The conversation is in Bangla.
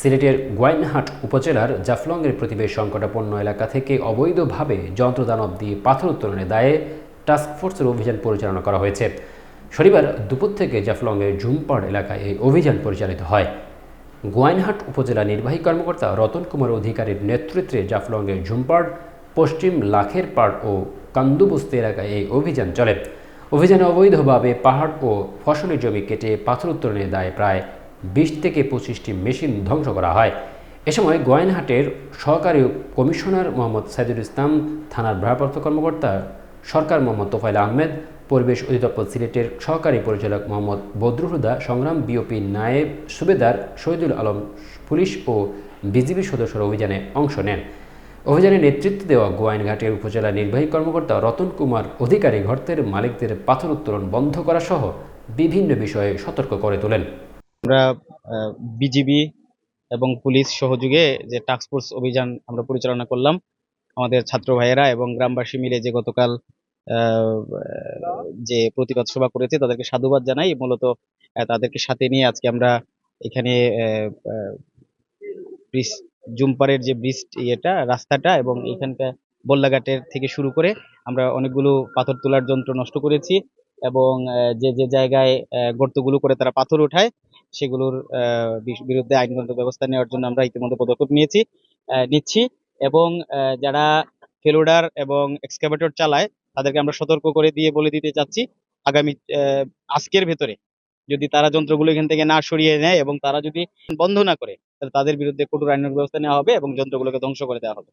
সিলেটের গোয়াইনহাট উপজেলার জাফলংয়ের প্রতিবেশ সংকটাপন্ন এলাকা থেকে অবৈধভাবে যন্ত্রদানব দিয়ে পাথর উত্তোলনের দায়ে টাস্কফোর্সের অভিযান পরিচালনা করা হয়েছে। শনিবার দুপুর থেকে জাফলংয়ের ঝুমপাড় এলাকায় এই অভিযান পরিচালিত হয়। গোয়াইনহাট উপজেলা নির্বাহী কর্মকর্তা রতন কুমার অধিকারীর নেতৃত্বে জাফলংয়ের ঝুমপাড়, পশ্চিম লাখের পাড় ও কান্দুবস্তি এলাকায় এই অভিযান চলে। অভিযানে অবৈধভাবে পাহাড় ও ফসলের জমি কেটে পাথর উত্তোলনের দায়ে প্রায় বিশ থেকে পঁচিশটি মেশিন ধ্বংস করা হয়। এ সময় গোয়াইনহাটের সহকারী কমিশনার মোহাম্মদ সাইদুল ইসলাম, থানার ভারপ্রাপ্ত কর্মকর্তা সরকার মোহাম্মদ তোফাইল আহমেদ, পরিবেশ অধিদপ্তর সিলেটের সহকারী পরিচালক মোহাম্মদ বদরুল হুদা, সংগ্রাম বিওপি নায়েব সুবেদার, শহীদুল আলম পুলিশ ও বিজিবি সদস্যরা অভিযানে অংশ নেন। অভিযানে নেতৃত্ব দেওয়া গোয়াইনঘাটের উপজেলা নির্বাহী কর্মকর্তা রতন কুমার অধিকারী ঘরতের মালিকদের পাথর উত্তোলন বন্ধ করা সহ বিভিন্ন বিষয়ে সতর্ক করে তোলেন। আমরা বিজিবি এবং পুলিশ সহযোগে যে টাস্কফোর্স অভিযান আমরা পরিচালনা করলাম, আমাদের ছাত্র ভাইয়েরা এবং গ্রামবাসী মিলে যে গতকাল যে প্রতিবাদ সভা করেছে, তাদেরকে সাধুবাদ জানাই। মূলত তাদেরকে সাথে নিয়ে আজকে আমরা এখানে ব্রিজ জুমপারের যে ব্রিজ ইয়েটা, রাস্তাটা এবং এখানকার বল্লাঘাটের থেকে শুরু করে আমরা অনেকগুলো পাথর তোলার যন্ত্র নষ্ট করেছি এবং যে যে জায়গায় গর্তগুলো করে তারা পাথর ওঠায় সেগুলোর বিরুদ্ধে আইনগত ব্যবস্থা নেওয়ার জন্য আমরা ইতিমধ্যে পদক্ষেপ নিয়েছি নিচ্ছি এবং যারা ফেলোডার এবং এক্সকাভেটর চালায় তাদেরকে আমরা সতর্ক করে দিয়ে বলে দিতে চাচ্ছি, আগামী আজকের ভেতরে যদি তারা যন্ত্রগুলো এখান থেকে না সরিয়ে নেয় এবং তারা যদি বন্ধ না করে, তাহলে তাদের বিরুদ্ধে কঠোর আইনগত ব্যবস্থা নেওয়া হবে এবং যন্ত্রগুলোকে ধ্বংস করে দেওয়া হবে।